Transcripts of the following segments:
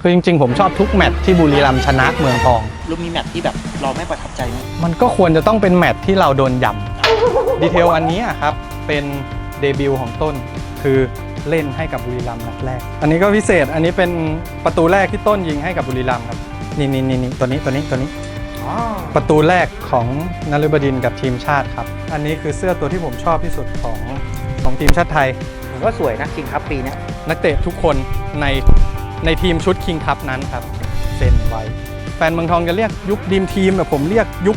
คือจริงๆ ผมชอบทุกแมตช์ที่บุรีรัมย์ชนะเมืองทองรูมีแมตช์ที่แบบเราไม่ประทับใจไหมมันก็ควรจะต้องเป็นแมตช์ที่เราโดนยำดีเทลอันนี้อะครับ เป็นเดบิวต์ของต้น คือเล่นให้กับบุรีรัมย์นัดแรก อันนี้ก็พิเศษอันนี้เป็นประตูแรกที่ต้นยิงให้กับบุรีรัมย์ครับนี่นี่นี่นี่ตัวนี้ตัวนี้ตัวนี้อ๋อประตูแรกของนฤบดินทร์กับทีมชาติครับ อันนี้คือเสื้อตัวที่ผมชอบที่สุดของของทีมชาติไทย ผมว่าสวยนะคิงครับปีเนี้ยนักเตะทุกคนใน ในทีมชุดคิงคัพนั้นครับเซ็นไว้ แฟนเมืองทองจะเรียกยุคดีมทีมแต่ผมเรียกยุค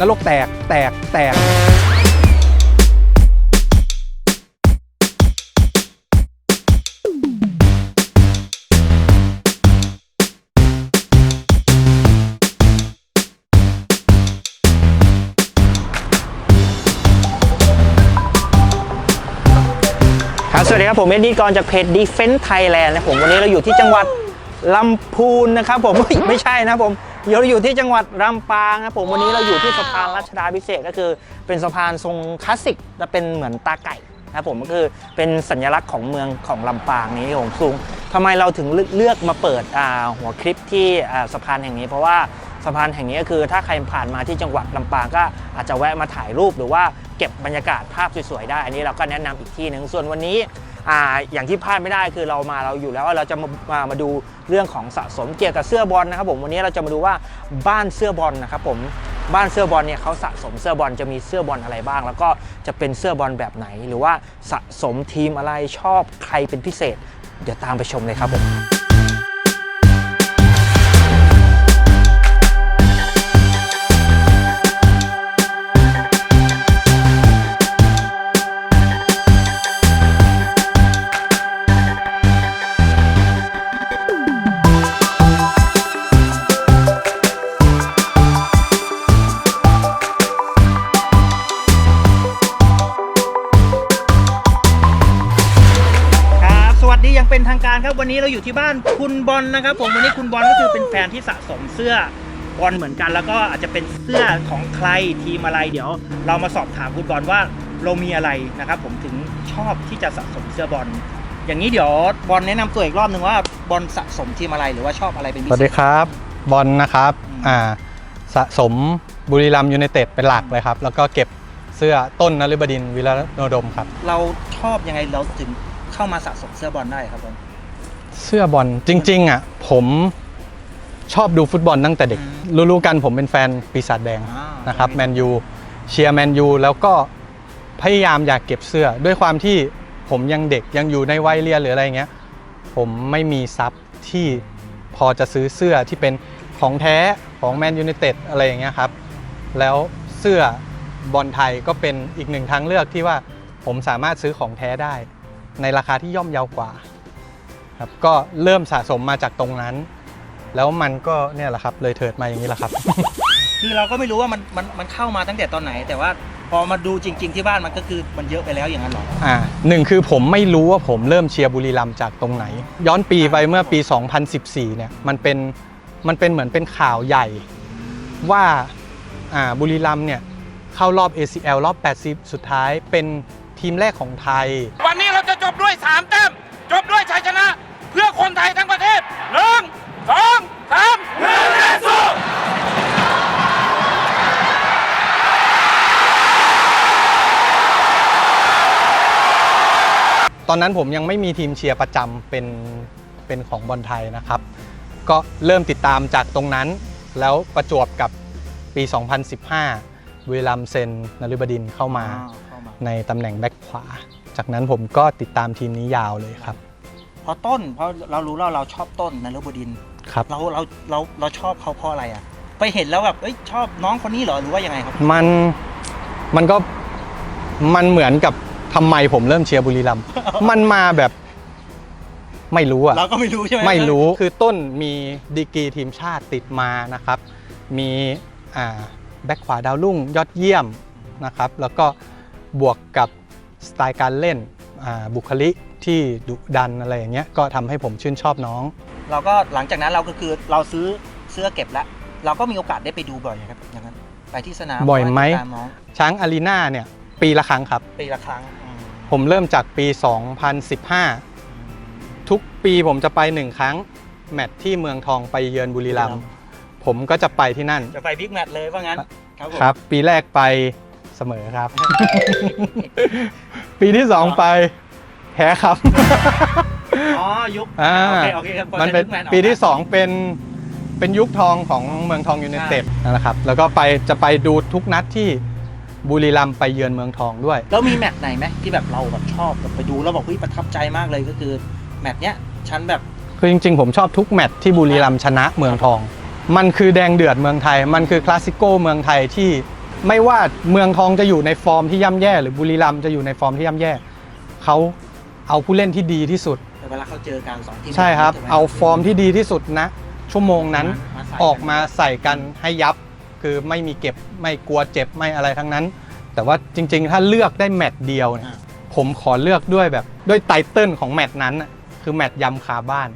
นรกแตกแตกแตก วัสดีครับ ผมเอ็ดดี้กรจากเพจ Defense Thailand นะผมวันนี้เราอยู่ที่จังหวัดลำพูนนะครับผมไม่ใช่นะผมเดี๋ยวเราอยู่ที่จังหวัดลำปางนะผมวันนี้เราอยู่ที่สะพานรัชดาพิเศษก็คือ เป็นสะพานทรงคลาสสิกและเป็นเหมือนตาไก่นะครับผมก็คือเป็นสัญลักษณ์ของเมืองของลำปางนี้ผมสูงทำไมเราถึงเลือกมาเปิดหัวคลิปที่สะพานแห่งนี้ เพราะว่าสะพานแห่งนี้ก็คือถ้าใครผ่านมาที่จังหวัดลำปางก็อาจจะแวะมาถ่ายรูปหรือว่าเก็บบรรยากาศภาพสวยๆได้ อันนี้เราก็แนะนำอีกที่หนึ่งส่วนวันนี้ อ่าอย่างที่พลาดไม่ได้คือเรามาเราอยู่แล้วเราจะมามามาดูเรื่องของสะสมเกี่ยวกับเสื้อบอลนะครับผมวันนี้เราจะมาดูว่าบ้านเสื้อบอลนะครับผมบ้านเสื้อบอลเนี่ยเขาสะสมเสื้อบอลจะมีเสื้อบอลอะไรบ้าง แล้วก็จะเป็นเสื้อบอลแบบไหน หรือว่าสะสมทีมอะไรชอบใครเป็นพิเศษ เดี๋ยวตามไปชมเลยครับผม เสื้อบอลเหมือนกัน แล้วก็อาจจะเป็นเสื้อของใครทีมอะไร เดี๋ยว เรามาสอบถามคุณบอลว่าเรามีอะไรนะครับ ผมถึงชอบที่จะสะสมเสื้อบอล อย่างนี้เดี๋ยวบอลแนะนำตัวอีกรอบหนึ่งว่าบอลสะสมทีมอะไรหรือว่าชอบอะไรเป็นพิสวัสเศดีษ ครับบอลนะครับอืม อ่าสะสมบุรีรัมย์ยูไนเต็ดเป็นหลักเลยครับ แล้วก็เก็บเสื้อต้นนฤบดินทร์วิรโนดมครับ เราชอบยังไงเราถึงเข้ามาสะสมเสื้อบอลได้ครับบอลเสื้อบอลจริงๆอะผม ชอบดูฟุตบอลตั้งแต่เด็กอืมรู้ๆกันผมเป็นแฟนปีศาจแดงอ่านะครับแมนยูเชียร์แมนยูแล้วก็พยายามอยากเก็บเสื้อ ด้วยความที่ผมยังเด็กยังอยู่ในวัยเรียนหรืออะไรเงี้ย ผมไม่มีทรัพย์ที่พอจะซื้อเสื้อที่เป็นของแท้ของแมนยู i นเต็ดอะไรอย่างเงี้ยครับ แล้วเสื้อบอลไทยก็เป็นอีกหนึ่งทางเลือกที่ว่าผมสามารถซื้อของแท้ได้ ในราคาที่ย่อมเยาวกว่าครับก็เริ่มสะสมมาจากตรงนั้น แล้วมันก็เนี่ยแหละครับเลยเถิดมาอย่างนี้แหละครับ คือเราก็ไม่รู้ว่ามันมันมันเข้ามาตั้งแต่ตอนไหน แต่ว่าพอมาดูจริง ๆ ที่บ้านมันก็คือมันเยอะไปแล้วอย่างนั้นเหรอ อ่าหนึ่งคือผมไม่รู้ว่าผมเริ่มเชียร์บุรีรัมย์จากตรงไหน ย้อนปีไปเมื่อปี 2014 เนี่ยมันเป็นมันเป็นเหมือนเป็นข่าวใหญ่ ว่าอ่าบุรีรัมย์เนี่ยเข้ารอบ ACL รอบ 80 สุดท้ายเป็นทีมแรกของไทย วันนี้เราจะจบด้วย 3 แต้ม จบด้วยชัยชนะ เพื่อคนไทยทั้งประเทศหนึ่ง สองสามหนึ่งและสู้ ตอนนั้นผมยังไม่มีทีมเชียร์ประจำเป็นเป็นของบอลไทยนะครับ ก็เริ่มติดตามจากตรงนั้น แล้วประจวบกับปี 2015บุรีรัมย์เซนนฤบดินทร์เข้ามาเข้ามาในตำแหน่งแบ็คขวา จากนั้นผมก็ติดตามทีมนี้ยาวเลยครับเพราะต้นเพราะเรารู้แล้วเราชอบต้นนฤบดินทร์ ครับ เราเราเราเราชอบเขาเพราะอะไรอะ ไปเห็นแล้วแบบเอ้ยชอบน้องคนนี้เหรอหรือว่ายังไงครับ มันมันก็มันเหมือนกับทำไมผมเริ่มเชียร์บุรีรัมย์ มันมาแบบไม่รู้อะ เราก็ไม่รู้ใช่ไหมไม่รู้คือต้นมีดีกรีทีมชาติติดมานะครับ มีอ่าแบ็คขวาดาวรุ่งยอดเยี่ยมนะครับ แล้วก็บวกกับสไตล์การเล่นอ่าบุคลิกที่ดุดันอะไรอย่างเงี้ยก็ทำให้ผมชื่นชอบน้อง เราก็หลังจากนั้นเราก็คือเราซื้อเสื้อเก็บแล้วเราก็มีโอกาสได้ไปดูบ่อยนะครับอย่างนั้นไปที่สนามบ่อยไหมติดตาน้องช้างอารีนาเนี่ยปีละครั้งครับ ปีละครั้งอืมผมเริ่มจากปี 2015 ทุกปีผมจะไปหนึ่งครั้ง แมตช์ที่เมืองทองไปเยือนบุรีรัมย์ผมก็จะไปที่นั่น จะไปบิ๊กแมตช์เลยว่างั้น ครับผม ครับ ปีแรกไปเสมอครับ ปีที่สองไปแพ้ครับ อ๋อ ยุคอ่าโอเคโอเคครับพอมันเป็นจะกแออกปีที่ 2 เป็นเป็นยุคทองของเมืองทองยูไนเต็ดนั่นแหละครับ แล้วก็ไปจะไปดูทุกนัดที่บุรีรัมย์ไปเยือนเมืองทองด้วย แล้วมีแมตช์ไหนไหมที่แบบเราแบบชอบแบบไปดูแล้วบอกเฮ้ยประทับใจมากเลยก็คือแมตช์เนี้ยฉันแบบคือจริงๆ ผมชอบทุกแมตช์ที่บุรีรัมย์ชนะเมืองทอง มันคือแดงเดือดเมืองไทย มันคือคลาสสิโก้เมืองไทยที่ไม่ว่าเมืองทองจะอยู่ในฟอร์มที่ย่ำแย่ หรือบุรีรัมย์จะอยู่ในฟอร์มที่ย่ำแย่เขาเอาผู้เล่นที่ดีที่สุด เวลาเขาเจอกันสองทีมใช่ครับ ถูกไหม เอาฟอร์มที่ดีที่สุดนะ ชั่วโมงนั้นมาใส่ออกมาใส่กันให้ยับ คือไม่มีเก็บไม่กลัวเจ็บไม่อะไรทั้งนั้น แต่ว่าจริง ๆ ถ้าเลือกได้แมตช์เดียวเนี่ยผมขอเลือกด้วยแบบด้วยไตเติลของแมตช์นั้นน่ะคือแมตช์ยำคาบ้าน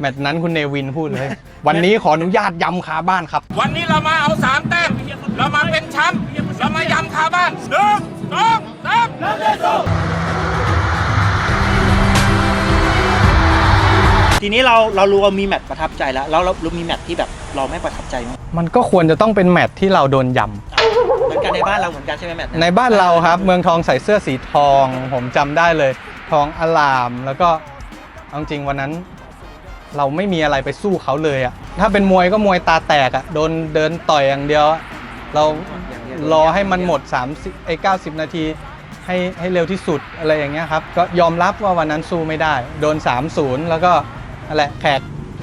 แมตช์นั้นคุณเนวินพูดเลย วันนี้ขออนุญาตยำคาบ้านครับ วันนี้เรามาเอาสามแต้ม เรามาเป็นแชมป์ เรามายำคาบ้านหนึ่งสองสาม ทีนี้เราเรารู้ว่ามีแมตช์ประทับใจแล้วแล้วเราเรามีแมตช์ที่แบบเราไม่ประทับใจไหมมันก็ควรจะต้องเป็นแมตช์ที่เราโดนยเหมือนกันในบ้านเราเหมือนกันใช่ไหมแมตช์ำในบ้านเราครับ เมืองทองใส่เสื้อสีทอง ผมจำได้เลย ทองอลามแล้วก็เอาจริงๆวันนั้น เราไม่มีอะไรไปสู้เขาเลยอะถ้าเป็นมวยก็มวยตาแตกอะโดนเดินต่อยอย่างเดียวอะเรารอให้มันหมด30ไอ้90 นาทีให้ให้เร็วที่สุดอะไรอย่างเงี้ยครับ ก็ยอมรับว่าวันนั้นสู้ไม่ได้ โดน 3-0 แล้วก็ นั่นแหละแขก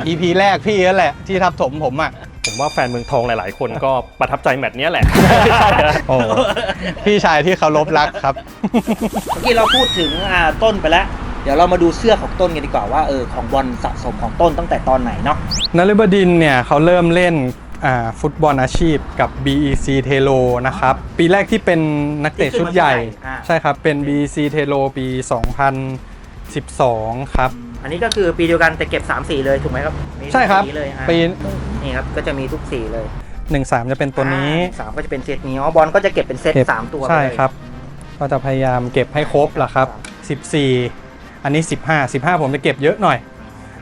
EP แรกพี่นั่นแหละที่ทับถมผมอะผมว่าแฟนเมืองทองหลาย ๆ คนก็ประทับใจแมตช์เนี้ยแหละ โอ้พี่ชายที่เคารพรักครับ เมื่อกี้เราพูดถึงอ่าต้นไปแล้ว เดี๋ยวเรามาดูเสื้อของต้นกันดีกว่าว่าเออของบอลสะสมของต้นตั้งแต่ตอนไหนเนาะนฤบดินทร์เนี่ยเขาเริ่มเล่นอ่าฟุตบอลอาชีพกับ BEC เทโลนะครับ ปีแรกที่เป็นนักเตะชุดใหญ่อ่าใช่ครับ เป็น BEC เทโลปี 2012 ครับ อันนี้ก็คือปีเดียวกันแต่เก็บ3สีเลยถูกไหมครับมีใช่ครับ สีเลยอะปี นี่ครับก็จะมีทุกสีเลย13 จะเป็นตัวนี้ อ่าสามก็จะเป็นเซตนี้อ๋อบอลก็จะเก็บเป็นเซตเก็บ สามตัวไปใช่เลย ครับ ก็จะพยายามเก็บให้ครบล่ะครับ 14 อันนี้ 15 15 ผมจะเก็บเยอะหน่อย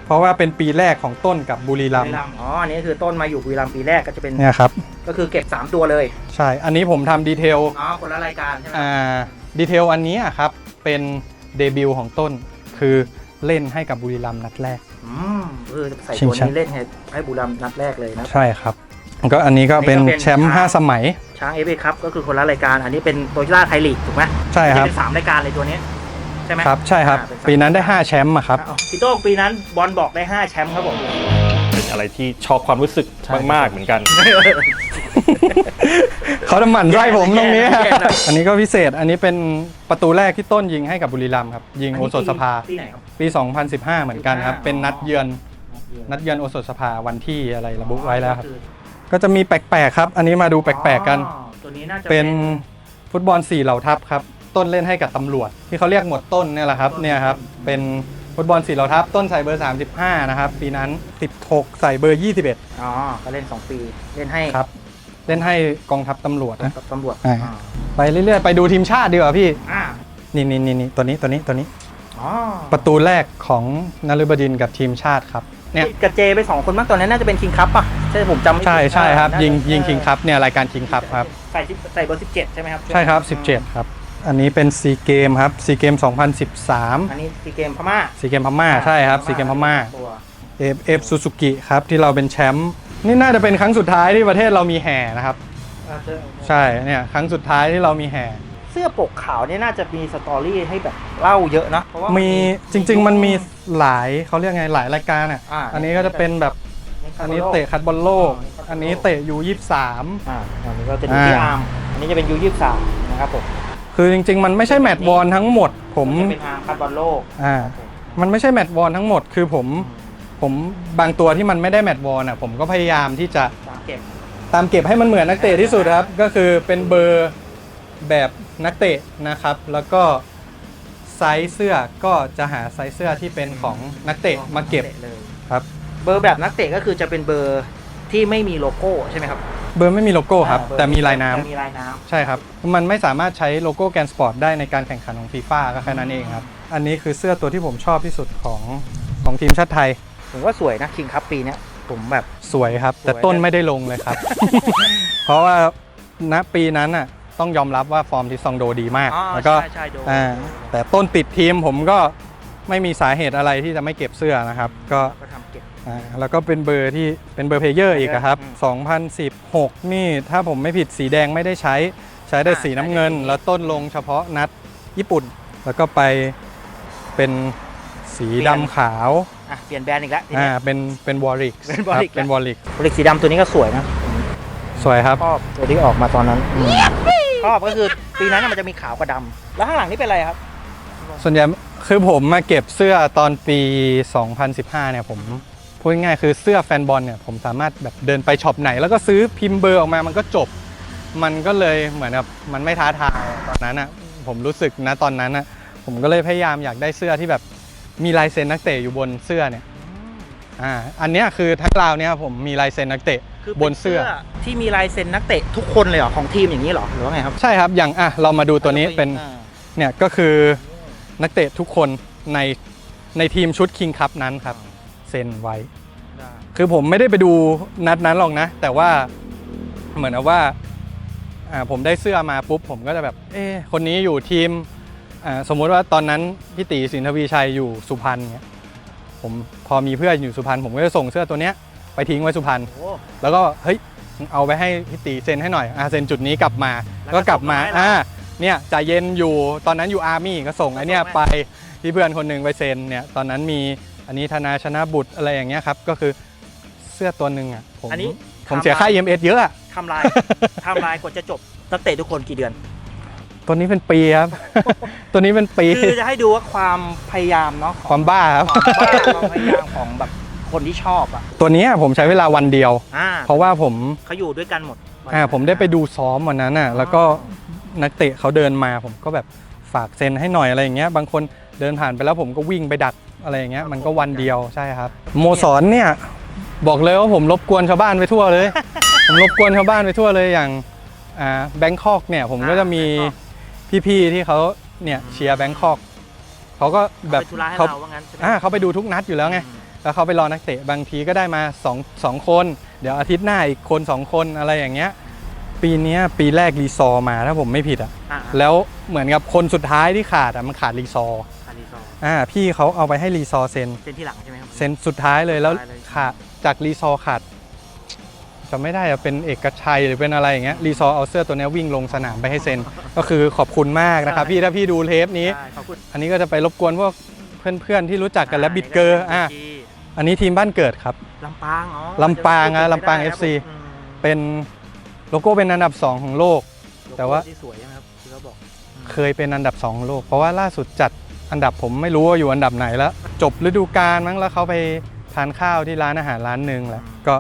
เพราะว่าเป็นปีแรกของต้นกับบุรีรัมบุย์รีรัมย์อ๋อ อันนี้คือต้นมาอยู่บุรีรัมย์ปีแรกก็จะเป็น เนี่ยครับ ก็คือเก็บ 3 ตัวเลย ใช่ อันนี้ผมทำดีเทล อ๋อ คนละรายการใช่ไหมอ่า ดีเทลอันนี้อะครับ เป็นเดบิวต์ของต้น คือ เล่นให้กับบุรีรัมย์นัดแรก อืมเออใส่ชิงตัวแชมป์ นี้เล่นให้ให้บุรีรัมย์นัดแรกเลยนะ ใช่ครับ ก็อันนี้ก็เป็นอันนี้ก็เป็น แชมป์5สมัยช้างเอฟเอครับก็คือคนละรายการ อันนี้เป็นโตโยต้าไทยลีกถูกไหมใช่ครับ เป็นสามรายการเลยตัวนี้ใช่ไหมครับใช่ครับ อ่าเป็นสามปีนั้นได้ 5 แชมป์อะครับ อ้าวพี่โต้งปีนั้นบอลบอกได้ 5 แชมป์ครับผม เป็นอะไรที่ชอบความรู้สึกใช่ มาก ๆ เหมือนกัน เขาทำหมันไส้ผมตรงนี้แย่นะ อันนี้ก็พิเศษอันนี้เป็นประตูแรกที่ต้นยิงให้กับบุรีรัมย์ครับ ยิงโอสถสภา ที่ไหนครับ ปี 2015 เหมือนกันครับ เป็นนัดเยือน นัดเยือนโอสถสภาวันที่อะไรระบุไว้แล้วครับ ก็จะมีแปลกๆครับ อันนี้มาดูแปลกๆกัน อ๋อตัวนี้น่าจะเป็นฟุตบอล4เหล่าทัพครับ ต้นเล่นให้กับตำรวจ ที่เขาเรียกหมวดต้นเนี่ยแหละครับเนี่ยครับเป็นฟุตบอล4เหล่าทัพต้นใส่เบอร์ 35 นะครับ ปีนั้น 16 ใส่เบอร์ 21 อ๋อ ก็เล่น 2 ปี เล่นให้ครับ เล่นให้กองทัพตำรวจนะกับตำรวจอ่าอ่าไปเรื่อยๆ ไปดูทีมชาติดีกว่าพี่ อ่านี่นี่นี่นี่ตัวนี้ตัวนี้ตัวนี้ อ๋อ ประตูแรกของนฤบดินทร์กับทีมชาติครับ เนี่ยกับเจไปสองคนมากตอนนั้นน่าจะเป็นคิงคัพป่ะ ใช่ผมจำไม่ผิดใช่ใช่ครับน่าจะยิงยิงเออคิงคัพเนี่ยรายการคิงคัพครับ ใส่ที่ใส่เบอร์ 17 ใช่ไหมครับ ใช่ครับ 17 ครับ อันนี้เป็นซีเกมครับซีเกม 2013อันนี้ซีเกมพม่าซีเกมพม่าใช่ครับซีเกมพม่าตัวเอฟเอฟซูซูกิครับที่เราเป็นแชมป์นี่น่าจะเป็นครั้งสุดท้ายที่ประเทศเรามีแห่นะครับ อ่าเสื้อใช่เนี่ยครั้งสุดท้ายที่เรามีแห่ เสื้อปกขาวเนี่ยน่าจะมีสตอรี่ให้แบบเล่าเยอะนะเพราะว่ามีมีจริง ๆ มันมีหลายเขาเรียกไงหลายรายการอะอ่าอันนี้ก็จะเป็นแบบอันนี้เตะคัดบอลโลก อันนี้เตะยูยี่สาม อ่าอันนี้ก็จะดูที่อ่าอาร์มอันนี้จะเป็นยูยี่สามนะครับผม คือจริง ๆ มันไม่ใช่แมตช์บอลทั้งหมด ผมจะเป็นอาร์มคัดบอลโลกอ่ามันไม่ใช่แมตช์บอลทั้งหมด คือผมผมบางตัวที่มันไม่ได้แมตช์บอลอะผมก็พยายามที่จะสามเก็บตามเก็บให้มันเหมือนนักเตะที่สุดครับ ก็คือเป็นเบอร์แบบนักเตะนะครับ แล้วก็ไซส์เสื้อก็จะหาไซส์เสื้อที่เป็นของนักเตะมาเก็บเลยครับ เบอร์แบบนักเตะก็คือจะเป็นเบอร์ ที่ไม่มีโลโก้ใช่ไหมครับเบอร์ไม่มีโลโก้ครับอ่าเบอแต่มีลายน้ำแต่มีลายน้ำ ใช่ครับ มันไม่สามารถใช้โลโก้แกนสปอร์ตได้ในการแข่งขันของฟีฟ่าก็แค่นั้นเองครับ อันนี้คือเสื้อตัวที่ผมชอบที่สุดของของทีมชาติไทย ผมว่าสวยนะคิงคัพปีเนี้ยผมแบบสวยครับ แต่สวยต้นนะไม่ได้ลงเลยครับ เพราะว่าณปีนั้นน่ะต้องยอมรับว่าฟอร์มทิซองโดดีมากอ๋อแล้วก็ใช่ใช่โดนอ่าแต่ต้นติดทีมผมก็ไม่มีสาเหตุอะไรที่จะไม่เก็บเสื้อนะครับ ก็ก็ทำเก็บ อ่าแล้วก็เป็นเบอร์ที่เป็นเบอร์เพลเยอร์อีกอะครับอืม2016 นี่ถ้าผมไม่ผิดสีแดงไม่ได้ใช้ใช้ได้อ่าสีน้ำเงิน ใช้ได้สี แล้วต้นลงเฉพาะนัดญี่ปุ่น แล้วก็ไปเป็นสีดำขาวอะเปลี่ยนแบรนด์อีกแล้วทีอ่าเนี้ยเป็นเป็นวอริกเป็น Warwick เป็นวอริกบริกสีดำตัวนี้ก็สวยนะสวยครับ ชอบตัวที่ออกมาตอนนั้นชอบก็คือปีนั้นนะมันจะมีขาวกับดำแล้วข้างหลังนี่เป็นอะไรครับ ส่วนใหญ่คือผมมาเก็บเสื้อตอนปี 2015 เนี่ยผม พูดง่ายๆคือเสื้อแฟนบอลเนี่ยผมสามารถแบบเดินไปช็อปไหน แล้วก็ซื้อพิมพ์เบอร์ออกมามันก็จบ มันก็เลยเหมือนกับมันไม่ท้าทายตอนนั้นอะผมรู้สึกนะตอนนั้นอะผมก็เลยพยายามอยากได้เสื้อที่แบบมีลายเซ็นนักเตะอยู่บนเสื้อเนี่ยอ่าอันเนี้ยคือทั้งราวเนี่ยผมมีลายเซ็นนักเตะคืบนเสื้อ ที่มีลายเซ็นนักเตะทุกคนเลยเหรอของทีมอย่างนี้เหรอหรือว่าไงครับใช่ครับอย่างอะเรามาดูตัวนี้เป็นอ่าเนี่ยก็คือนักเตะทุกคนในในทีมชุดคิงคัพนั้นครับ เซ็นไว้ได้คือผมไม่ได้ไปดูนัดนั้นหรอกนะ แต่ว่าเหมือนกับว่าอ่าผมได้เสื้อมาปุ๊บ ผมก็จะแบบ เอ๊ะคนนี้อยู่ทีมอ่าสมมุติว่าตอนนั้นพี่ตีสินทวีชัยอยู่สุพรรณเนี่ยผมพอมีเพื่อนอยู่สุพรรณผมก็จะส่งเสื้อตัวเนี้ยไปทิ้งไว้สุพรรณโอ้แล้วก็เฮ้ยเอาไปให้พี่ตีเซ็นให้หน่อยอ่าเซ็นจุดนี้กลับมาแล้วก็ก็กลับมาส่งมาให้เราอ่าเนี่ยจ่ายเย็นอยู่ตอนนั้นอยู่อาร์มี่ก็ส่งไอ้เนี่ยส่งให้ไปที่เพื่อนคนหนึ่งไปเซ็นเนี่ยตอนนั้นมี อันนี้ธนาชนะบุตรอะไรอย่างเงี้ยครับ ก็คือเสื้อตัวหนึ่งอะผมอันนี้ผมเสียค่า EMS เยอะอะทำลายทำลายกว่าจะจบนักเตะทุกคนกี่เดือน ตัวนี้เป็นปีครับ ตัวนี้เป็นปีคือจะให้ดูว่าความพยายามเนาะของความบ้าครับความบ้าความพยายามของแบบคนที่ชอบอะตัวเนี้ยผมใช้เวลาวันเดียวอ่าเพราะว่าผมเขาอยู่ด้วยกันหมดอ่าผมได้ไปดูซ้อมวันนั้นอะแล้วก็นักเตะเขาเดินมาผมก็แบบฝากเซ็นให้หน่อยอะไรอย่างเงี้ย บางคน เดินผ่านไปแล้วผมก็วิ่งไปดักอะไรอย่างเงี้ยมันก็วันเดียวใช่ครับ โมสอนเนี่ยบอกเลยว่าผมรบกวนชาวบ้านไปทั่วเลย ผมรบกวนชาวบ้านไปทั่วเลยอย่างอ่าแบงคอกเนี่ยผมก็จะมีพี่ๆที่เขาเนี่ยเชียร์แบงคอกเขาก็แบแบบบธุระให้เขาเราว่างั้นใช่ไหม อ่าเขาไปดูทุกนัดอยู่แล้วไงอืมแล้วเขาไปรอนักเตะบางทีก็ได้มา2องสองคน เดี๋ยวอาทิตย์หน้าอีกคน2คนอะไรอย่างเงี้ย ปีเนี้ยปีแรกรีซอร์มาถ้าผมไม่ผิดอะ อ่า แล้วเหมือนกับคนสุดท้ายที่ขาดอะมันขาดรีซอร์คาริซ อร์อ่าพี่เขาเอาไปให้รีซอร์เซ็นเซ็นที่หลังใช่ไหมครับ เซ็นสุดท้ายเลยแล้วสุดท้ายเลย ขาดจากรีซอร์ขาดจะไม่ได้อะเป็นเอกชัยหรือเป็นอะไรอย่างเงี้ยรีซอร์เอาเสื้อตัวเนี้ยวิ่งลงสนามไปให้เซ็น ก็คือขอบคุณมากนะครับพี่ถ้าพี่ดูเทปนี้ ใช่ขอบคุณอันนี้ก็จะไปรบกวนพวกเพื่อนๆที่รู้จักกันและบิดเกอร์อะอันนี้ทีมบ้านเกิดครับ ลำปางอ๋อลำปางอะลำปางไม่ได้ FC ครับผมเป็นโลโก้เป็นอันดับ 2 ของโลกอืมแต่ว่าโลโก้ที่สวยใช่ไหมครับที่เขาบอกเคยเป็นอันดับ 2 ของโลก เพราะว่าล่าสุดจัด อันดับผมไม่รู้ว่าอยู่อันดับไหนแล้ว จบฤดูกาลมั้งแล้วเขาไปทานข้าวที่ร้านอาหารร้านหนึ่งแหละก็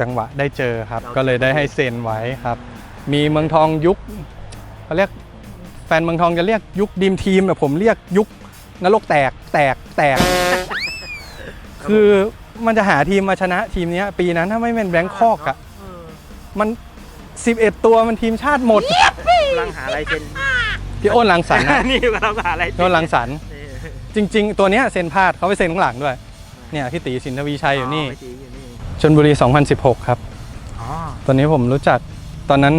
จังหวะได้เจอครับ ก็เลยได้ให้เซ็นไว้ครับ มีเมืองทองยุคเขาเรียกแฟนเมืองทองจะเรียกยุคดีมทีมแต่ผมเรียกยุคนรกแตกแตกแตก คือมันจะหาทีมมาชนะทีมเนี้ยปีนั้นถ้าไม่เป็นแบงคอกอะเออมัน 11 ตัวมันทีมชาติหมดกำลังหาอะไรเซ็น พี่อ้นลังสรรค์นะ นี่กำลังหาอะไรพี่อ้นลังสรรค์นี่จริง ๆ ตัวเนี้ยเซ็นพลาดเขาไปเซ็นข้างหลังด้วย เนี่ยพี่ตีสินทวีชัยอยู่นี่ไปจีอยู่นี่ชนบุรี 2016 ครับ อ๋อตัวนี้ผมรู้จัก ตอนนั้น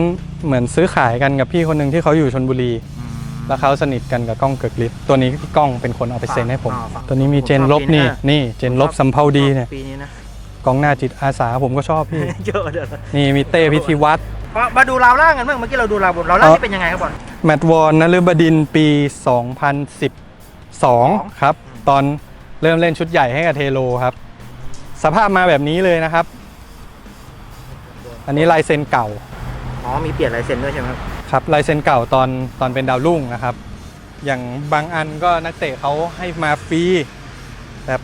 เหมือนซื้อขายกันกับพี่คนหนึ่งที่เขาอยู่ชนบุรี อืม แล้วเขาสนิทกันกับก้องเกิกฤทธิ์ตัวนี้พี่ก้องเป็นคนเอาไปเซ็นให้ผมอ่าฝากตัวนี้มีเจนลบนี่นี่เจนลบสัมภาวดีเนี่ย ปีนี้นะกองหน้าจิตอาสาผมก็ชอบพี่ เยอะเดี๋ยวนี่มีเต้พิธีวัฒน์มามาดูราวล่างกันบ้างเมื่อกี้เราดูราวบนราวล่างเอ่อนี่เป็นยังไงครับบอล แมตต์วอนนฤบดินทร์ปี 2012 ครับ ตอนเริ่มเล่นชุดใหญ่ให้กับเทโลครับ สภาพมาแบบนี้เลยนะครับ อันนี้ลายเซ็นเก่า อ๋อ มีเปลี่ยนลายเซ็นด้วยใช่ไหมครับครับลายเซ็นเก่าตอนตอนเป็นดาวรุ่งนะครับ อย่างบางอันก็นักเตะเขาให้มาฟรีแต่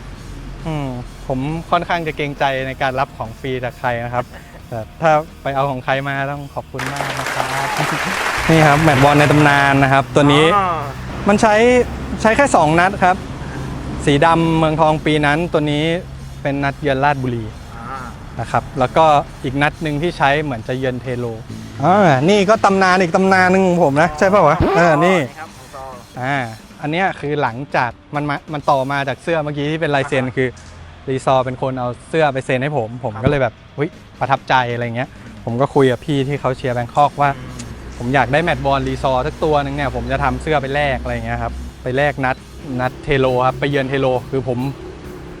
อืมผมค่อนข้างจะเกรงใจในการรับของฟรีจากใครนะครับ แต่ถ้าไปเอาของใครมาต้องขอบคุณมากนะครับ นี่ครับแมตต์บอลในตำนานนะครับ ตัวนี้อ๋อมันใช้ใช้แค่ 2 นัดครับ สีดำเมืองทองปีนั้นตัวนี้เป็นนัดเยือนราชบุรีอ่านะครับ แล้วก็อีกนัดหนึ่งที่ใช้เหมือนจะเยือนเทโลอ่านี่ก็ตำนานอีกตำนานหนึ่งของผมนะใช่ป่าวะเออนี่ ครับของต่ออ่า อันเนี้ยคือหลังจากมันมามันต่อมาจากเสื้อเมื่อกี้ที่เป็นลายเซ็นคือ รีซอร์เป็นคนเอาเสื้อไปเซ็นให้ผม ผมก็เลยแบบเฮ้ยประทับใจอะไรเงี้ย ผมก็คุยกับพี่ที่เขาเชียร์แบงคอกว่า ผมอยากได้แมตต์บอลรีซอร์สักตัวหนึงเนี่ยผมจะทำเสื้อไปแลกอะไรเงี้ยครับไปแลกนัดนัดเทโลครับไปเยือนเทโลคือผม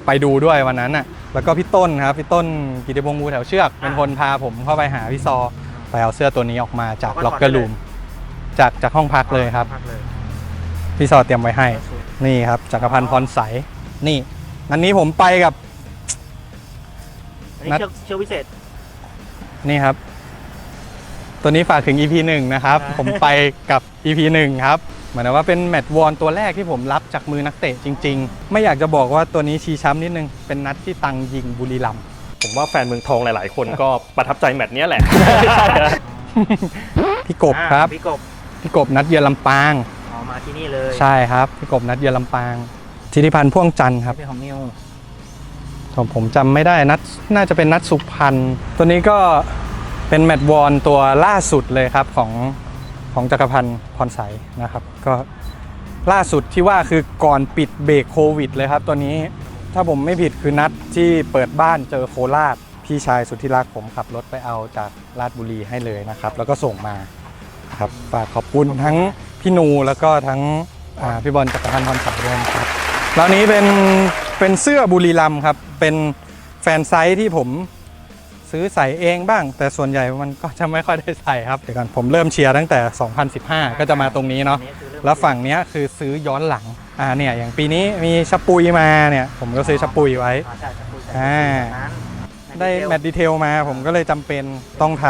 ไปดูด้วยวันนั้นอะแล้วก็พี่ต้นครับพี่ต้นกิติพงษ์มูแถวเชือกเป็นคนพาผมเข้าไปหาพี่ซอไปเอาเสื้อตัวนี้ออกมาจากล็อกเกอร์รูมจากจากห้องพักเลยครับพักเลยพี่ซอเตรียมไว้ให้ นี่ครับจักรพันธ์พรใสนี่ อันนี้ผมไปกับ อันนี้นัด เชือกเชือกพิเศษ นี่ครับ ตัวนี้ฝากถึง EP 1 นะครับอ่าผมไปกับ EP 1 ครับ เหมือนว่าเป็นแมตช์วอนตัวแรกที่ผมรับจากมือนักเตะจริง ๆ ไม่อยากจะบอกว่าตัวนี้ชี้ช้ำนิดนึง เป็นนัดที่ตังยิงบุรีรัมย์ ผมว่าแฟนเมืองทองหลาย ๆ คนก็ ประทับใจแมตช์เนี้ยแหละ พี่กบครับ อ่าพี่กบพี่กบนัดเยือนลำปาง ออกมาที่นี่เลย ใช่ครับ พี่กบนัดเยือนลำปาง ธิติพันธ์พ่วงจันทร์ครับเป็นของนิวผมผมจำไม่ได้นัดน่าจะเป็นนัดสุพรรณตัวนี้ก็เป็นแมตช์วอนตัวล่าสุดเลยครับของของจักรพันธ์พรใสนะครับ ก็ล่าสุดที่ว่าคือก่อนปิดเบรกโควิดเลยครับ ตัวนี้ถ้าผมไม่ผิดคือนัดที่เปิดบ้านเจอโคราชพี่ชายสุดที่รักผมขับรถไปเอาจากราชบุรีให้เลยนะครับ แล้วก็ส่งมาครับฝากขอบคุณทั้งพี่นูแล้วก็ทั้งอ่าพี่บอลจักรพันธ์พรใสด้วยนะครับ แล้วนี้เป็นเป็นเสื้อบุรีรัมย์ครับ เป็นแฟนไซส์ที่ผมซื้อใส่เองบ้าง แต่ส่วนใหญ่มันก็จะไม่ค่อยได้ใส่ครับเดี๋ยวก่อนผมเริ่มเชียร์ตั้งแต่ 2015 ก็จะมาตรงนี้เนาะแล้วฝั่งเนี้ยคือซื้อย้อนหลังอ่าเนี่ยอย่างปีนี้มีชะปุยมาเนี่ยผมก็ซื้อชะปุยไว้อ่าใช่ใช่คุยกันอ่านั้นได้แมตต์ดีเทลมาผมก็เลยจำเป็นต้องทเชล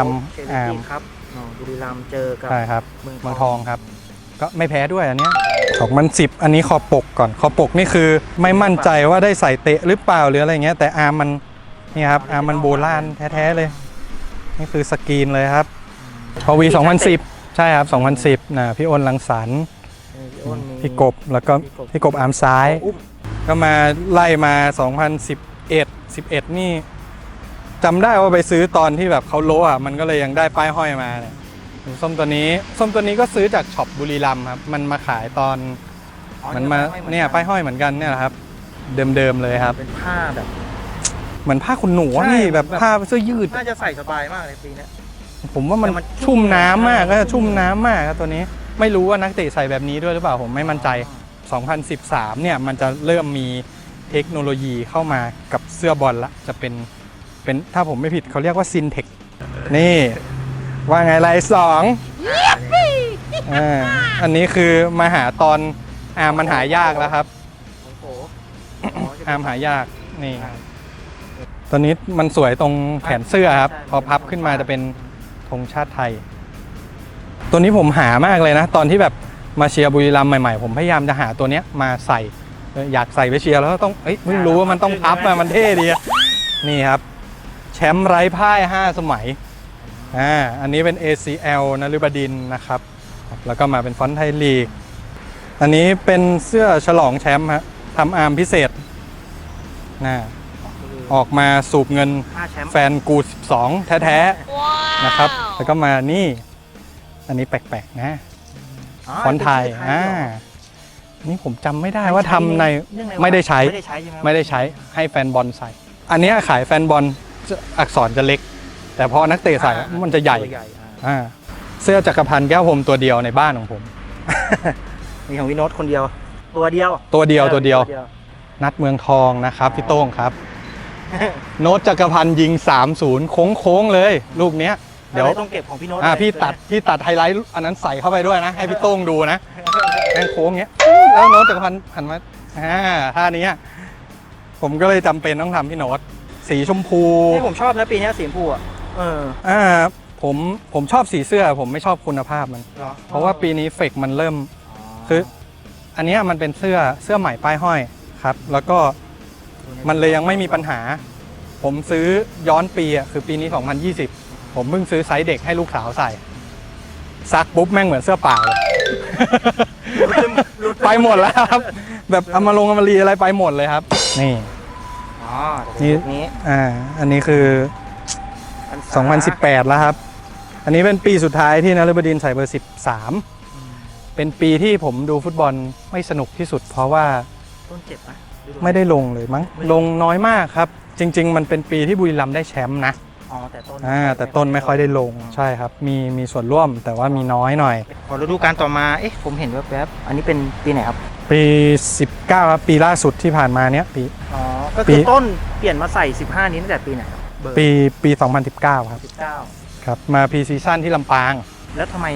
ำอ่าซีครับอ๋อบุรีรัมย์เจอกับใช่ครับเมืองเมืองทองครับ ก็ไม่แพ้ด้วยอันเนี้ยของมันสิบอันนี้คอปกก่อนคอปกนี่คือไม่มั่นใจว่าได้ใส่เตะหรือเปล่าหรืออะไรเงี้ย แต่อาร์มมันนี่ครับอาร์มมันโบราณแท้ๆเลย นี่คือสกรีนเลยครับ พอวี2010 ใช่ครับ 2010นะพี่อ้นลังสรรค์เออพี่อ้นมีพี่กบแล้วก็พี่กบพี่กบอาร์มซ้ายอุ้มก็มาไล่มา 2011 11 นี่จำได้ว่าไปซื้อตอนที่แบบเขาโลอะมันก็เลยยังได้ป้ายห้อยมาเนี่ย ส้มตัวนี้ ส้มตัวนี้ก็ซื้อจากช็อปบุรีรัมย์ครับ มันมาขายตอนอ๋อมันมาป้เนี่ยป้ายห้อยเหมือนกันเนี่ยแหละครับ เดิมๆเลยครับ เป็นผ้าแบบ เหมือนผ้าขนหนูอะใช่นี่แบบแบบ ผ้าเสื้อยืด น่าจะใส่สบายมากเลยปีเนี้ย ผมว่ามันแต่มันชุ่มน้ำมากชุ่มก็ชุ่มน้ำมากครับตัวนี้ ไม่รู้ว่านักเตะใส่แบบนี้ด้วยหรือเปล่าผมไม่มั่นใจ 2013 เนี่ยมันจะเริ่มมีเทคโนโลยีเข้ามากับเสื้อบอลละจะเป็นเป็นถ้าผมไม่ผิดเขาเรียกว่าซินเทคนี่ ว่าไงไรสองอ่าอันนี้คือมาหาตอนอาร์มมันหายากแล้วครับโอ้โหอาร์มหายากนี่ตอนนี้มันสวยตรงแขนเสื้อครับ พอพับขึ้นมาจะเป็นธงชาติไทย ตัวนี้ผมหามากเลยนะ ตอนที่แบบมาเชียร์บุรีรัมย์ใหม่ๆ ผมพยายามจะหาตัวเนี้ยมาใส่เอออยากใส่ไปเชียร์แล้วก็ต้องเอ้ยเพิ่งรู้ว่ามันต้องพับมามันเท่ดีอะนี่ครับ แชมป์ไร้พ่าย 5 สมัย อ่าอันนี้เป็น ACL นฤบดินทร์นะครับ แล้วก็มาเป็นฟอนต์ไทยลีก อันนี้เป็นเสื้อฉลองแชมป์ฮะทำอาร์มพิเศษนะออกมาสูบเงินผ้าแชมป์แฟนกู 12 แท้ๆนะครับ แล้วก็มานี่ อันนี้แปลกๆนะฟอนต์ไทยอ่านี่ผมจำไม่ได้ว่าทำในไม่ได้ใช้ไม่ได้ใช้ใช่ไหมไม่ได้ใช้ให้แฟนบอลใส่ อันเนี้ยขายแฟนบอลจะอักษรจะเล็ก แต่พอนักเตะใส่มันจะใหญ่ตัวใหญ่อ่า อ่าเสื้อจักรพันธ์แก้วพรมตัวเดียวในบ้านของผม มีของวิโนตคนเดียว ตัวเดียวตัวเดียวตัวเดียว นัดเมืองทองนะครับพี่โต้งครับ โน้ตจักรพันธ์ยิง 3-0 โค้งๆเลย ลูกเนี้ย เดี๋ยวต้องเก็บของพี่โน้ตอ่าเลยพี่ตัดพี่ตัดไฮไลท์อันนั้นใส่เข้าไปด้วยนะ ให้พี่โต้งดูนะแม่งโค้งเงี้ยแล้วโน้ตจักรพันธ์หันมาอ่าท่านี้อะผมก็เลยจำเป็นต้องทำพี่โน้ตสีชมพู นี่ผมชอบนะปีนี้สีชมพูอะ เอออ่าผมผมชอบสีเสื้อ ผมไม่ชอบคุณภาพมันเพราะว่าปีนี้เฟกมันเริ่ม คือ อันเนี้ยมันเป็นเสื้อเสื้อใหม่ป้ายห้อยครับ แล้วก็มันเลยยังไม่มีปัญหา ผมซื้อย้อนปีอะคือปีนี้ 2020 ผมเพิ่งซื้อไซส์เด็กให้ลูกสาวใส่ ซักปุ๊บแม่งเหมือนเสื้อเปล่าเลย ไปหมดแล้วครับ แบบเอามาลงเอามารีอะไรไปหมดเลยครับ นี่อ๋อนี่ นี่นี้อ่า อันนี้คือ 2018 แล้วครับ อันนี้เป็นปีสุดท้ายที่นฤบดินทร์ใส่เบอร์ 13 เป็นปีที่ผมดูฟุตบอลไม่สนุกที่สุด เพราะว่าต้นเจ็บนะไม่ได้ลงเลยมั้ง ลงน้อยมากครับ จริง ๆ มันเป็นปีที่บุรีรัมย์ได้แชมป์นะอ๋อแต่ต้นอ่าแต่ต้นไม่ค่อยได้ลงใช่ครับ มีมีส่วนร่วมแต่ว่ามีน้อยหน่อย พอฤดูกาลต่อมาเอ๊ะผมเห็นแวบๆอันนี้เป็นปีไหนครับปี 19ครับปีล่าสุดที่ผ่านมาเนี้ยปีอ๋อก็ปีคือต้นเปลี่ยนมาใส่ 15 นี้ตั้งแต่ปีไหนครั บเบอร์ปีปี 2019 ครับ19 ครับมาพีซีซั่นที่ลำปาง แล้วทำไม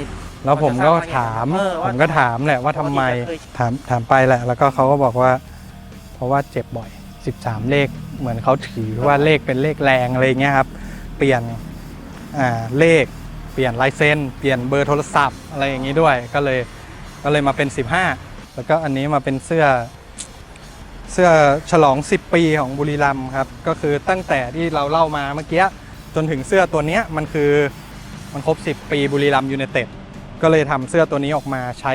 แล้วผมก็ถามเออผว่ามก็ถามแหละว่าทำไมเคย ถามถามไปแหละ แล้วก็เขาก็บอกว่า เพราะว่าเจ็บบ่อย 13 เลขเหมือนเขาถือว่าเลขเป็นเลขแรงอะไรเงี้ยครับ เปลี่ยนอ่าเลขเปลี่ยนลายเซ็นเปลี่ยนเบอร์โทรศัพท์อะไรอย่างนี้ด้วยก็เลยก็เลยมาเป็น 15 แล้วก็อันนี้มาเป็นเสื้อ เสื้อฉลอง 10 ปีของบุรีรัมย์ครับ ก็คือตั้งแต่ที่เราเล่ามาเมื่อกี้จนถึงเสื้อตัวเนี้ยมันคือมันครบ 10 ปีบุรีรัมย์ยูไนเต็ดก็เลยทำเสื้อตัวนี้ออกมาใช้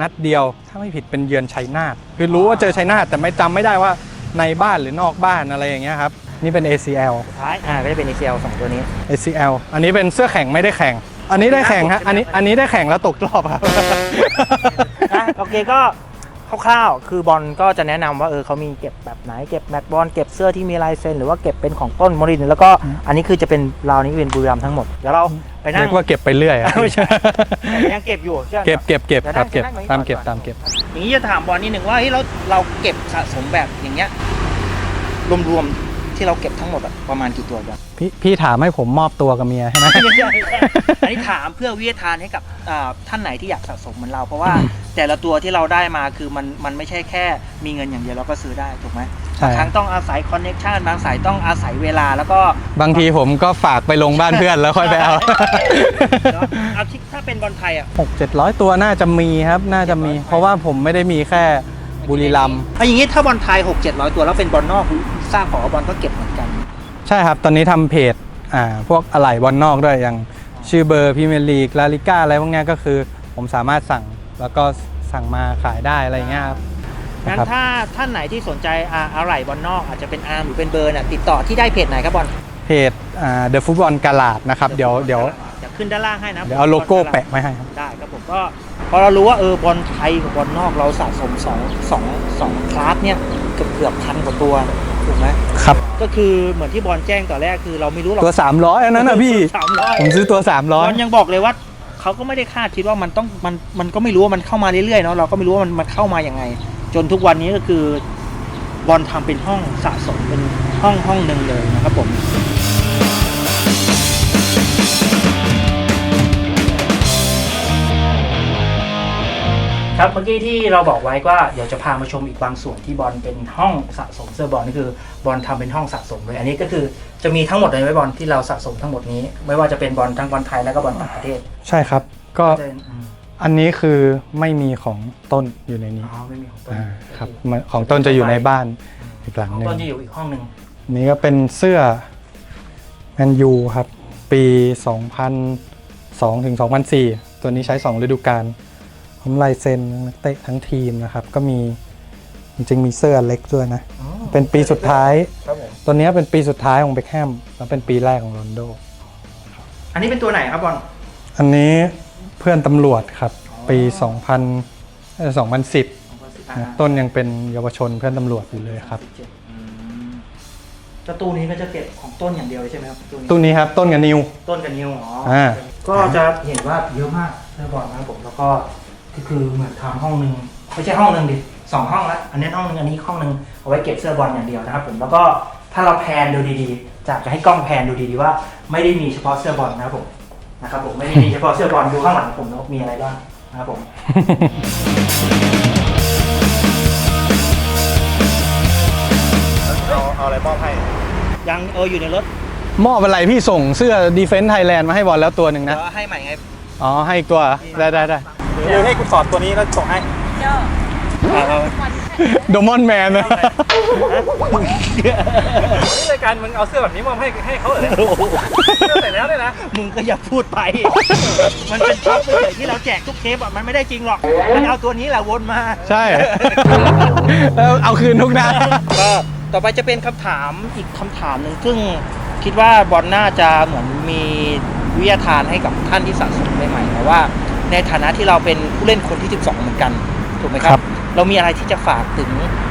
นัดเดียว ถ้าไม่ผิดเป็นเยือนชัยนาทคือรู้ว่าเจอชัยนาทแต่ไม่จำไม่ได้ว่าในบ้านหรือนอกบ้านอะไรอย่างเงี้ยครับนี่เป็น ACL สุดท้ายอ่าก็จะเป็น ACL สองตัวนี้ ACL อันนี้เป็นเสื้อแข่งไม่ได้แข่ง อันนี้ได้แข่งฮะอันนี้อันนี้ได้แข่งแล้วตกรอบครับนะโอเคก็ คร่าวๆ คือบอลก็จะแนะนำว่าเออเขามีเก็บแบบไหนเก็บแมตช์บอลเก็บเสื้อที่มีลายเซ็นหรือว่าเก็บเป็นของต้นมรินทร์แล้วก็อันนี้คือจะเป็นราวนี้เป็นบุรีรัมย์ทั้งหมดเดี๋ยวเราไปนั่เรีงยกว่าเก็บไปเรื่อยอะไม่ใช่ยังเก็บอยู่ใช่ไหมเก็บเก็บเก็บครับเก็บดี๋ยวนั่งตามเก็บอนตามเก็บอย่างนี้จะถามบอลนิดหนึ่งว่าเฮ้ยเราเราเก็บสะสมแบบอย่างเงี้ยรวมๆ ที่เราเก็บทั้งหมดอะประมาณกี่ตัวบอลพี่พี่ถามให้ผมมอบตัวกับเมียใช่ไหม ไม่ใช่ไม่ใช่อันนี้ถามเพื่อวิทยาทานให้กับอ่าท่านไหนที่อยากสะสมเหมือนเรา เพราะว่าแต่ละตัวที่เราได้มาคือมันมันไม่ใช่แค่มีเงินอย่างเดียวเราก็ซื้อได้ถูกไหมใช่ บางครั้งต้องอาศัยคอนเน็ชันบางสายต้องอาศัยเวลาแล้วก็ บางทีผมก็ฝากไปลงบ้านเพื่อนแล้วค่อยไปเอา เนอะเอาที่ถ้าเป็นบอลไทยอะ หกเจ็ดร้อยตัวน่าจะมีครับ น่าจะมีเพราะว่าผมไม่ได้มีแค่บุรีรัมย์ เอาอย่างนี้ถ้าบอลไทย 6 7 0 0 ตัวแล้วเป็นบอลนอก ทราบขอบอลก็เก็บเหมือนกัน ใช่ครับ ตอนนี้ทำเพจอ่าพวกอะไหล่บอลนอกด้วยอย่างชื่อเบอร์พรีเมียร์ลีกลาลิก้าอะไรพวกเนี้ยก็คือ ผมสามารถสั่งแล้วก็สั่งมาขายได้อะไรเงี้ยครับ งั้นนะครับ ถ้าท่านไหนที่สนใจอ่าอะไรบอลนอกอาจจะเป็นอาร์มหรือเป็นเบอร์น่ะติดต่อที่ได้เพจไหนครับบอลเพจอ่าเดอะฟุตบอลกาลาดนะครับ เดี๋ยวเดี๋ยวเดี๋ยวขึ้นด้านล่างให้นะเดี๋ยวเอาโลโก้แปะไว้ให้ครับ ได้ครับผมก็พอเรารู้ว่าเออบอลไทยกับบอลนอกเราสะสมสองสองสองคลาสเนี่ยเกือบเกือบพันกว่าตัว ถูกไหมครับ ก็คือเหมือนที่บอลแจ้งต่อนแรกคือเราไม่รู้หรอกตัว 300อันนั้นนะพี่ สามร้อยผมซื้อตัว บอลยังบอกเลยว่าเขาก็ไม่ได้คาดคิดว่ามันต้องมันมันก็ไม่รู้ว่ามันเข้ามาเรื่อยๆเนาะเราก็ไม่รู้ว่ามันมันเข้ามาอย่างไง จนทุกวันนี้ก็คือบอลทำเป็นห้องสะสมเป็นห้องห้องหนึ่งเลยนะครับผม ครับเมื่อกี้ที่เราบอกไว้ว่าเดี๋ยวจะพามาชมอีกบางส่วนที่บอลเป็นห้องสะสมเสื้อบอลนี่คือบอลทำเป็นห้องสะสมเลยอันนี้ก็คือจะมีทั้งหมดเลยไหมบอลที่เราสะสมทั้งหมดนี้ ไม่ว่าจะเป็นบอลทั้งบอลไทยแล้วก็บอลต่างประเทศ ใช่ครับ ก็จะอืมอันนี้คือไม่มีของต้นอยู่ในนี้อ๋อไม่มีของต้นอ่าครับมันของต้นจะอยู่ในบ้านอีกหลังของหนึ่งต้นจะอยู่อีกห้องหนึ่งนี่ก็เป็นเสื้อแมนยูครับ ปี 2002ถึง2004 ตัวนี้ใช้ 2 ฤดูกาล ผมลายเซ็นนักเตะทั้งทีมนะครับ ก็มีจริงๆมีเสื้อเล็กด้วยนะ อ๋อเป็นปีสุดท้าย ครับผม ตัวนี้เป็นปีสุดท้ายของเบคแฮมแล้วเป็นปีแรกของโรนลโด อันนี้เป็นตัวไหนครับบอล อันนี้เพื่อนตำรวจครับปี 2000เอ่อ2010นะต้นยังเป็นเยาวชนเพื่อนตำรวจอยู่เลยครับอืมเจ้าตู้นี้ก็จะเก็บของต้นอย่างเดียวเลยใช่ไหมครับตู้นี้ตู้นี้ครับต้นกับนิว ต้นกับนิวอ๋ออา ก็จะเห็นว่าเยอะมากเสื้อบอลนะครับผมแล้วก็ ก็คือเหมือนทำห้องหนึ่งไม่ใช่ห้องหนึ่งดิสองห้องละอันนี้ห้องหนึ่งอันนี้ห้องหนึ่งเอาไว้เก็บเสื้อบอลอย่างเดียวนะครับผมแล้วก็ถ้าเราแพนดูดีๆจากจะให้กล้องแพนดูดีๆว่า ไม่ได้มีเฉพาะเสื้อบอลนะครับผมนะครับผมไม่ได้มีเฉพาะเสื้อบอลดูข้างหลังผมนะว่ามีอะไรบ้างนะครับผม เอาเอาอะไรมอบให้ ยังเอออยู่ในรถมอบอะไรพี่ส่งเสื้อ Defense Thailand มาให้บอลแล้วตัวหนึ่งเดี๋ยนะวให้ใหม่ไง อ๋อ ให้อีกตัวเหรอได้ได้ได้ เดี๋ยวให้กูสอดตัวนี้แล้วส่งให้เอาเอาโดมอนแมนนะนี่รายการมึงเอาเสื้อแบบนี้มอบให้ให้เขาเหรอเนี่ยเสื้อใส่แล้วเลยนะ มึงก็อย่าพูดไป มันเป็นช็อปเฉยๆที่เราแจกทุกเทปอะ มันไม่ได้จริงหรอก มันเอาตัวนี้แหละวนมา ใช่แล้วเอาคืนทุกหน้าก็ต่อไปจะเป็นคำถามอีกคำถามหนึ่งซึ่งคิดว่าบอลน่าจะเหมือนมีวิทยาทานให้กับท่านที่สะสมใหม่ๆแต่ว่า ในฐานะที่เราเป็นผู้เล่นคนที่ 12 เหมือนกันถูกไหมคครัรับบเรามีอะไรที่จะฝากถึง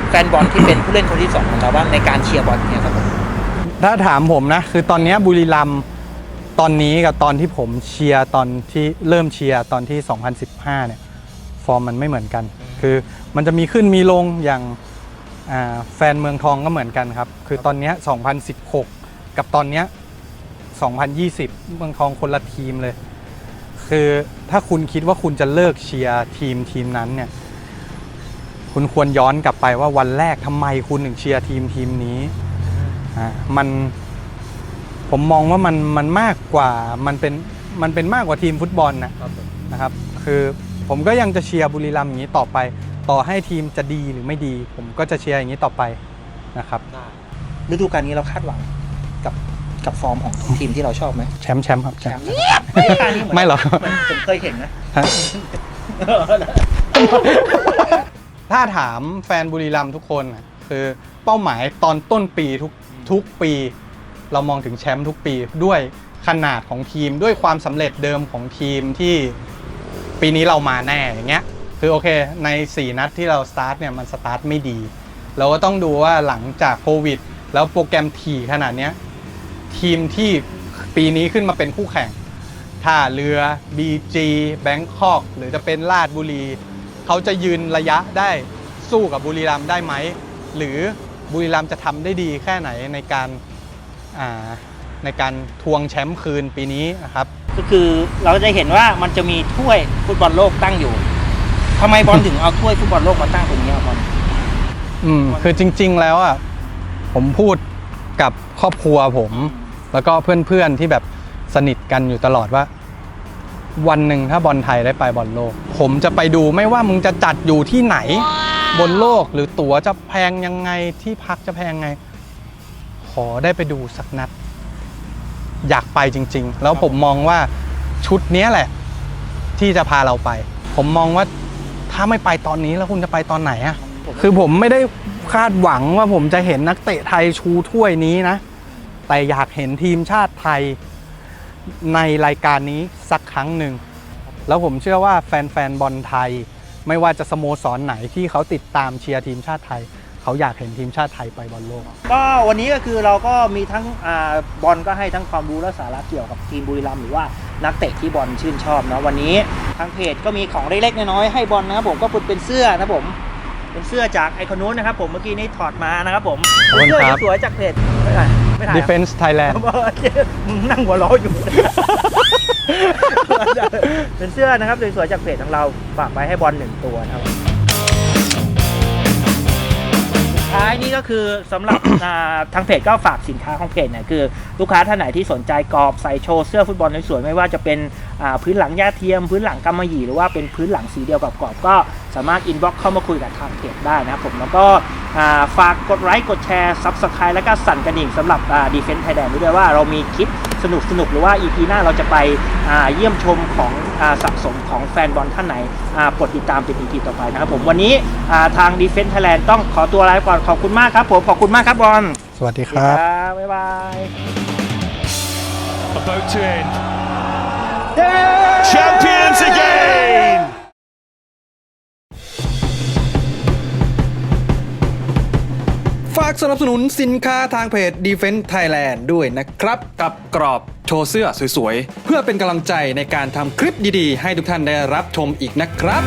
แฟนบอลที่เป็นผู้เล่นคนที่สองของเราบ้างในการเชียร์บอลเนี่ยครับผมถ้าถามผมนะ คือตอนเนี้ยบุรีรัมย์ตอนนี้กับตอนที่ผมเชียร์ตอนที่เริ่มเชียร์ตอนที่ 2015 เนี่ย ฟอร์มมันไม่เหมือนกัน คือมันจะมีขึ้นมีลงอย่างอ่าแฟนเมืองทองก็เหมือนกันครับ คือตอนเนี้ย2016 กับตอนเนี้ย2020 เมืองทองคนละทีมเลย คือถ้าคุณคิดว่าคุณจะเลิกเชียร์ทีมทีมนั้นเนี่ย คุณควรย้อนกลับไปว่าวันแรกทำไมคุณถึงเชียร์ทีมทีมนี้อ่ามันผมมองว่ามันมันมากกว่ามันเป็นมันเป็นมากกว่าทีมฟุตบอลนะนะครับคือผมก็ยังจะเชียร์บุรีรัมย์อย่างนี้ต่อไป ต่อให้ทีมจะดีหรือไม่ดี ผมก็จะเชียร์อย่างนี้ต่อไปนะครับฤดูกาลนี้เราคาดหวังกับ กับฟอร์มของทีมที่เราชอบไหมแชมป์แชมป์ครับแชแชมมป์ป์ฤดูกาลนี้เหมือนไม่หรอกเหมือนผมเคยเห็นนะฮะถ้าถามแฟนบุรีรัมย์ทุกคนน่ะคือเป้าหมายตอนต้นปีทุกทุกปี เรามองถึงแชมป์ทุกปีด้วยขนาดของทีมด้วยความสำเร็จเดิมของทีมที่ปีนี้เรามาแน่อย่างเงี้ยคือโอเคใน 4 นัดที่เราสตาร์ทเนี่ยมันสตาร์ทไม่ดี เราก็ต้องดูว่าหลังจากโควิด แล้วโปรแกรมถี่ขนาดเนี้ย ทีมที่ปีนี้ขึ้นมาเป็นคู่แข่งท่าเรือ BG แบงคอกหรือจะเป็นลาดบุรี เขาจะยืนระยะได้สู้กับบุรีรัมย์ได้ไหม หรือบุรีรัมย์จะทำได้ดีแค่ไหนในการอ่าในการทวงแชมป์คืนปีนี้นะครับ ก็คือเราจะเห็นว่ามันจะมีถ้วยฟุตบอลโลกตั้งอยู่ทำไมบอลถึงเอาถ้วยฟุตบอลโลกมาตั้งตรงนี้ครับบอลอืมคือจริง ๆ แล้วอะผมพูดกับครอบครัวผม แล้วก็เพื่อนๆที่แบบสนิทกันอยู่ตลอดว่า วันหนึ่งถ้าบอลไทยได้ไปบอลโลก ผมจะไปดูไม่ว่ามึงจะจัดอยู่ที่ไหน บนโลกหรือตั๋วจะแพงยังไงที่พักจะแพงไง ขอได้ไปดูสักนัด อยากไปจริง ๆ แล้วผมมองว่าชุดเนี้ยแหละ ที่จะพาเราไป ผมมองว่าถ้าไม่ไปตอนนี้แล้วคุณจะไปตอนไหนอะคือผมไม่ได้คาดหวังว่าผมจะเห็นนักเตะไทยชูถ้วยนี้นะ แต่อยากเห็นทีมชาติไทยในรายการนี้สักครั้งหนึ่ง แล้วผมเชื่อว่าแฟนๆบอลไทย ไม่ว่าจะสโมสรไหนที่เขาติดตามเชียร์ทีมชาติไทย เขาอยากเห็นทีมชาติไทยไปบอลโลก ก็วันนี้ก็คือเราก็มีทั้งอาบอลก็ให้ทั้งความรู้และสาระเกี่ยวกับทีมบุรีรัมย์หรือว่านักเตะที่บอลชื่นชอบเนาะวันนี้ทางเพจก็มีของเล็กๆน้อยๆให้บอลนะครับผมก็เป็นเสื้อนะผม เป็นเสื้อจากไอคอนนู้นนะครับผมเมื่อกี้นี้ถอดมานะครับผมขอบคุณเสื้อครับ สวยๆจากเพจไม่ถ่ายไม่ถ่ายอะ Defense Thailand มึงนั่งหัวล้ออยู่ เป็นเสื้อนะครับสวยๆจากเพจของเราฝากไปให้บอลหนึ่งตัวนะครับ ท้ายนี้ก็คือสำหรับ ทางเพจก็ฝากสินค้าของเพจเนี่ยคือลูกค้าท่านไหนที่สนใจกรอบใส่โชว์เสื้อฟุตบอลสวยๆไม่ว่าจะเป็นพื้นหลังย่าเทียม พื้นหลังกำมะหยี่หรือว่าเป็นพื้นหลังสีเดียวกับกรอบก็สามารถอินบ็อกเข้ามาคุยกับทางเพจได้นะครับผมแล้วก็ฝากกดไลค์กดแชร์ซับสไครต์แล้วก็สั่นกระดิ่งสำหรับดีเฟนต์ไทยแลนด์ด้วยว่าเรามีคลิป สนุกสนุกๆหรือว่า EP หน้าเราจะไปอ่าเยี่ยมชมของอ่าสะสมของแฟนบอลท่านไหนอ่ากดติดตามเป็น EP ต่อไปนะครับผมวันนี้อ่าทางดีเฟนต์ไทยแลนด์ต้องขอตัวลาไปก่อนขอบคุณมากครับผมขอบคุณมากครับบอลสวัสดีครับบบ๊ายบาย About to end. Champions again! ฝากสนับสนุนสินค้าทางเพจ Defense Thailand ด้วยนะครับ กับกรอบโชว์เสื้อสวยๆ เพื่อเป็นกำลังใจในการทำคลิปดีๆ ให้ทุกท่านได้รับชมอีกนะครับ